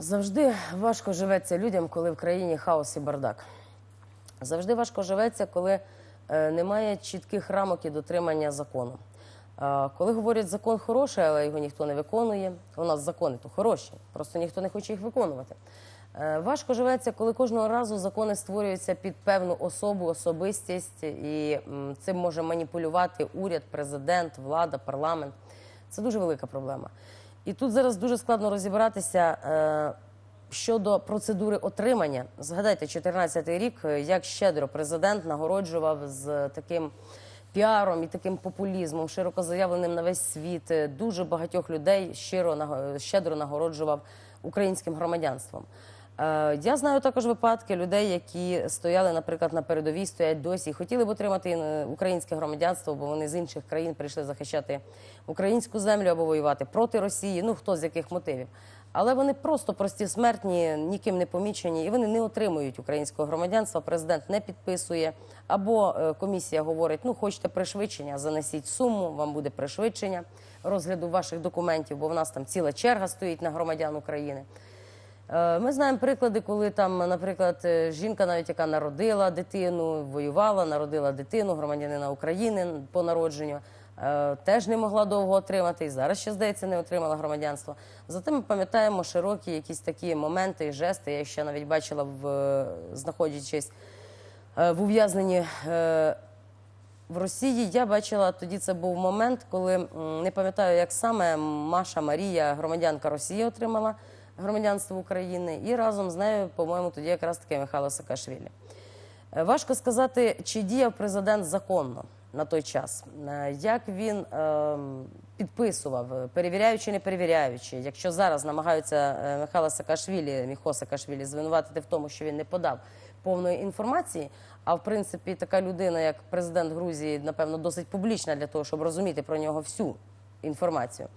Завжди важко живеться людям, коли в країні хаос і бардак. Завжди важко живеться, коли е, немає чітких рамок і дотримання закону. Коли говорять, закон хороший, але його ніхто не виконує, у нас закони то хороші, просто ніхто не хоче їх виконувати. Е, важко живеться, коли кожного разу закони створюються під певну особу, особистість, і цим може маніпулювати уряд, президент, влада, парламент. Це дуже велика проблема. І тут зараз дуже складно розібратися е, щодо процедури отримання. Згадайте, 2014 рік, е, як щедро президент нагороджував з таким піаром і таким популізмом, широко заявленим на весь світ. Е, Дуже багатьох людей щиро щедро нагороджував українським громадянством. Е, Я знаю також випадки людей, які стояли, наприклад, на передовій, стоять досі і хотіли б отримати е, українське громадянство, бо вони з інших країн прийшли захищати українську землю або воювати проти Росії. Ну хто з яких мотивів. Але вони просто прості смертні, ніким не помічені, і вони не отримують українського громадянства. Президент не підписує. Або е, комісія говорить: ну хочете пришвидшення, занесіть суму, вам буде пришвидшення розгляду ваших документів, бо в нас там ціла черга стоїть на громадян України. Е, Ми знаємо приклади, коли там, наприклад, е, жінка, навіть яка народила дитину, воювала, народила дитину, громадянина України по народженню, е, теж не могла довго отримати, і зараз ще здається, не отримала громадянство. Зате ми пам'ятаємо широкі якісь такі моменти і жести. Я ще навіть бачила в знаходячись в ув'язненні. в Росії я бачила тоді. Це був момент, коли не пам'ятаю, як саме Маша Марія, громадянка Росії, отримала громадянство України, і разом з нею, по-моєму, тоді якраз таки Михайло Саакашвілі. Е, Важко сказати, чи діяв президент законно на той час, Е, як він ем, підписував, перевіряючи, не перевіряючи. Якщо зараз намагаються е, Михайла Саакашвілі, Міхо Саакашвілі звинуватити в тому, що він не подав повної інформації. А в принципі, така людина, як президент Грузії, напевно, досить публічна для того, щоб розуміти про нього всю інформацію.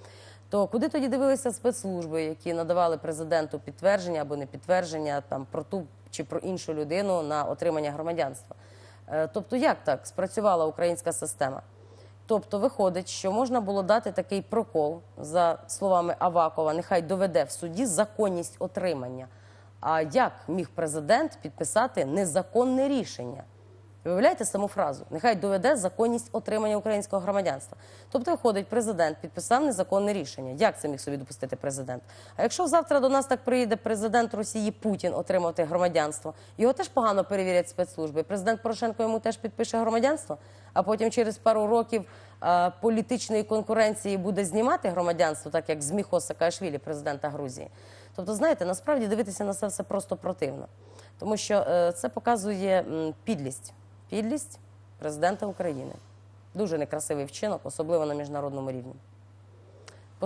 То куди тоді дивилися спецслужби, які надавали президенту підтвердження або не підтвердження там про ту чи про іншу людину на отримання громадянства? Е, Тобто, як так спрацювала українська система? Тобто, виходить, що можна було дати такий прокол за словами Авакова, нехай доведе в суді законність отримання. А як міг президент підписати незаконне рішення? Виявляєте саму фразу? Нехай доведе законність отримання українського громадянства. Тобто, виходить, президент підписав незаконне рішення. Як це міг собі допустити президент? А якщо завтра до нас так приїде президент Росії Путін отримати громадянство, його теж погано перевірять спецслужби. Президент Порошенко йому теж підпише громадянство, а потім через пару років політичної конкуренції буде знімати громадянство, так як з Міхо Саакашвілі, президента Грузії. Тобто, знаєте, насправді дивитися на це все просто противно, тому що е, це показує підлість. Підлість президента України. Дуже некрасивий вчинок, особливо на міжнародному рівні.